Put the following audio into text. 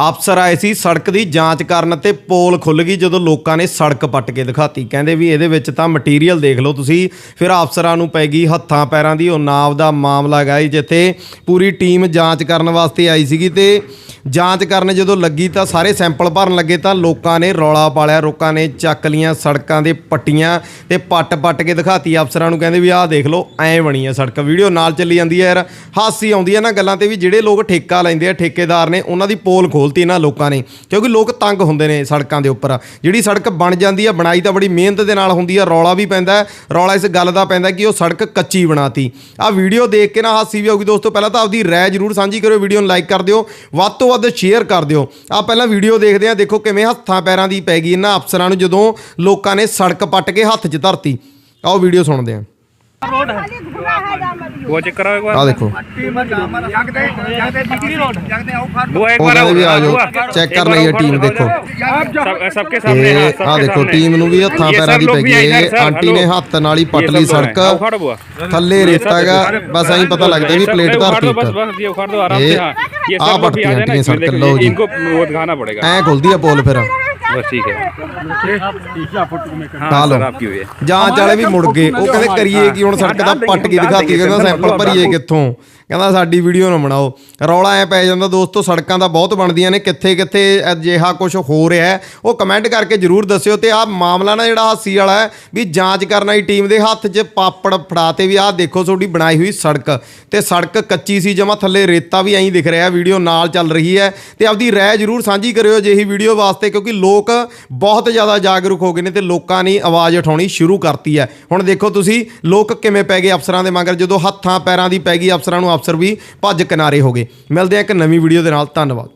ਅਫਸਰ ਆਏ ਸੀ, ਸੜਕ ਦੀ ਜਾਂਚ ਕਰਨ ਤੇ ਪੋਲ ਖੁੱਲ ਗਈ ਜਦੋਂ ਲੋਕਾਂ ਨੇ ਸੜਕ ਪੱਟ ਕੇ ਦਿਖਾਤੀ। ਕਹਿੰਦੇ ਵੀ ਇਹਦੇ ਵਿੱਚ ਤਾਂ ਮਟੀਰੀਅਲ ਦੇਖ ਲਓ ਤੁਸੀਂ, ਫਿਰ ਅਫਸਰਾਂ ਨੂੰ ਪੈ ਗਈ ਹੱਥਾਂ ਪੈਰਾਂ ਦੀ ਉਹ ਨਾਵ ਦਾ ਮਾਮਲਾ ਹੈਗਾ ਜਿੱਥੇ ਪੂਰੀ ਟੀਮ ਜਾਂਚ ਕਰਨ ਵਾਸਤੇ ਆਈ ਸੀਗੀ ਤੇ ਜਾਂਚ ਕਰਨ ਜਦੋਂ ਲੱਗੀ ਤਾਂ ਸਾਰੇ ਸੈਂਪਲ ਭਰਨ ਲੱਗੇ ਤਾਂ ਲੋਕਾਂ ਨੇ ਰੌਲਾ ਪਾਲਿਆ, ਲੋਕਾਂ ਨੇ ਚੱਕ ਲੀਆਂ ਸੜਕਾਂ ਦੇ ਪੱਟੀਆਂ ਤੇ ਪੱਟ-ਪੱਟ ਕੇ ਦਿਖਾਤੀ। ਅਫਸਰਾਂ ਨੂੰ ਕਹਿੰਦੇ ਵੀ ਆਹ ਦੇਖ ਲਓ, ਐਂ ਬਣੀ ਆ ਸੜਕ। ਵੀਡੀਓ ਨਾਲ ਚੱਲੀ ਜਾਂਦੀ ਹੈ ਯਾਰ, ਹਾਸੀ ਆਉਂਦੀ ਹੈ ਨਾ ਗੱਲਾਂ ਤੇ ਵੀ ਜਿਹੜੇ ਲੋਕ ਠੇਕਾ ਲੈਂਦੇ ਆ, ਠੇਕੇਦਾਰ ਨੇ, ਉਹਨਾਂ ਦੀ ਪੋਲ ਖੋਲਤੀ ਇਹਨਾਂ ਲੋਕਾਂ ਨੇ, ਕਿਉਂਕਿ ਲੋਕ ਤੰਗ ਹੁੰਦੇ ਨੇ ਸੜਕਾਂ ਦੇ ਉੱਪਰ। ਜਿਹੜੀ ਸੜਕ ਬਣ ਜਾਂਦੀ ਆ ਬਣਾਈ ਤਾਂ ਬੜੀ ਮਿਹਨਤ ਦੇ ਨਾਲ ਹੁੰਦੀ ਆ ਰੌਲਾ ਵੀ ਪੈਂਦਾ ਰੌਲਾ ਇਸ ਗੱਲ ਦਾ ਪੈਂਦਾ ਕਿ ਉਹ ਸੜਕ ਕੱਚੀ ਬਣਾਤੀ। ਆ ਵੀਡੀਓ ਦੇਖ ਕੇ ਨਾ ਹਾਸੀ ਵੀ ਆਊਗੀ ਦੋਸਤੋ, ਪਹਿਲਾਂ ਤਾਂ ਆਪਦੀ ਰਾਏ ਜ਼ਰੂਰ ਸਾਂਝੀ ਕਰਿਓ, ਵੀਡੀਓ ਨੂੰ ਲਾਈਕ ਕਰ ਦਿਓ। ਵੱਧ ਤੋਂ ਵੱਧ ਸ਼ੇਅਰ ਕਰ ਦਿਓ ਆ ਪਹਿਲਾਂ ਵੀਡੀਓ ਦੇਖਦੇ ਆ ਦੇਖੋ ਕਿਵੇਂ ਹੱਥਾਂ ਪੈਰਾਂ ਦੀ ਪੈ ਗਈ ਇਹਨਾਂ ਅਫਸਰਾਂ ਨੂੰ ਜਦੋਂ ਲੋਕਾਂ ਨੇ ਸੜਕ ਪੱਟ ਕੇ ਹੱਥ 'ਚ ਧਰਤੀ ਆਓ ਵੀਡੀਓ ਸੁਣਦੇ ਆ वो चेक कराओ एक बार ਆ ਦੇਖੋ वो एक ਉਹ बार ਕਹਿੰਦੇ ਵੀ ਆ वो- ਜਾਓ ਚੈੱਕ ਕਰ ਲਈ ਇਹ ਟੀਮ ਦੇਖੋ सब- सबके सामने हाँ, ਇਹ सबके ਆ ਦੇਖੋ सामने। ਟੀਮ ਨੂੰ ਵੀ ਹੱਥਾਂ ये ਪੈਰਾਂ सब ਦੀ लोग ਪੈ भी ਗਈ हैं इधर, ਇਹ सर, ਆਂਟੀ ਨੇ हेलो। ਹੱਥ ਨਾਲ ਹੀ ਪੱਟ ये ਲਈ सब लोग हैं। ਸੜਕ आओ, उखाड़ो बुआ। ਥੱਲੇ ਰੇਤਾ ਹੈਗਾ ਬਸ ਐਂ ਪਤਾ ਲੱਗਦਾ ਵੀ ये सब- ਪਲੇਟ ये उखाड़ ਧਰਤੀ दो, बस ਇੱਕ बस ये उखाड़ दो आराम ये से हाँ ये आप सब लोग भी पट्टियाँ आ जाए ना आंटियाँ इसमें सड़क देखो, लो जी। इनको वो दिखाना पड़ेगा ਐਂ ਖੁੱਲਦੀ ਆ ਪੋਲ ਫਿਰ बस ठीक है ਖਾ हाँ ਲਓ सर आपकी हुई है ਜਾਂਚ ਵਾਲੇ ਵੀ ਮੁੜ ਗਏ ਉਹ ਕਹਿੰਦੇ ਕਰੀਏ ਕਿ ਹੁਣ ਸੜਕ ਦਾ ਪੱਟ ਕੇ ਦਿਖਾਤੀ ਕਹਿੰਦਾ ਸੈਂਪਲ ਭਰੀਏ ਕਿੱਥੋਂ ਕਹਿੰਦਾ ਸਾਡੀ ਵੀਡੀਓ ਨਾ ਬਣਾਓ। ਰੌਲਾ ਐ ਪੈ ਜਾਂਦਾ ਦੋਸਤੋ, ਸੜਕਾਂ ਦਾ ਬਹੁਤ ਬਣਦੀਆਂ ਨੇ ਕਿੱਥੇ ਕਿੱਥੇ ਅਜਿਹਾ ਕੁਝ ਹੋ ਰਿਹਾ ਹੈ, ਉਹ ਕਮੈਂਟ ਕਰਕੇ ਜਰੂਰ ਦੱਸਿਓ ਤੇ ਆਹ ਮਾਮਲਾ ਨਾ ਜਿਹੜਾ ਹਾਸੀ ਵਾਲਾ ਹੈ, ਵੀ ਜਾਂਚ ਕਰਨ ਵਾਲੀ ਟੀਮ ਦੇ ਹੱਥ 'ਚ ਪਾਪੜ ਫੜਾਤੇ ਵੀ ਆਹ ਦੇਖੋ ਤੁਹਾਡੀ ਬਣਾਈ ਹੋਈ ਸੜਕ। ਤੇ ਸੜਕ ਕੱਚੀ ਸੀ, ਜਮਾ ਥੱਲੇ ਰੇਤਾ ਵੀ ਐਂ ਦਿਖ ਰਿਹਾ, ਵੀਡੀਓ ਨਾਲ ਚੱਲ ਰਹੀ ਹੈ। ਤੇ ਆਪਦੀ ਰਾਏ ਜਰੂਰ ਸਾਂਝੀ ਕਰਿਓ ਅਜਿਹੀ ਵੀਡੀਓ ਵਾਸਤੇ, ਕਿਉਂਕਿ ਲੋਕ ਬਹੁਤ ਜ਼ਿਆਦਾ ਜਾਗਰੂਕ ਹੋ ਗਏ ਨੇ ਤੇ ਲੋਕਾਂ ਨੇ ਆਵਾਜ਼ ਉਠਾਉਣੀ ਸ਼ੁਰੂ ਕਰਤੀ ਹੈ। ਹੁਣ ਦੇਖੋ ਤੁਸੀਂ, ਲੋਕ ਕਿਵੇਂ ਪੈ ਗਏ ਅਫਸਰਾਂ ਦੇ ਮਗਰ, ਜਦੋਂ ਹੱਥਾਂ ਪੈਰਾਂ ਦੀ ਪੈ ਗਈ ਅਫਸਰਾਂ ਨੂੰ ਅਫਸਰ ਵੀ ਭੱਜ ਕਿਨਾਰੇ ਹੋ ਗਏ। ਮਿਲਦੇ ਆ ਇੱਕ ਨਵੀਂ ਵੀਡੀਓ ਦੇ ਨਾਲ। ਧੰਨਵਾਦ।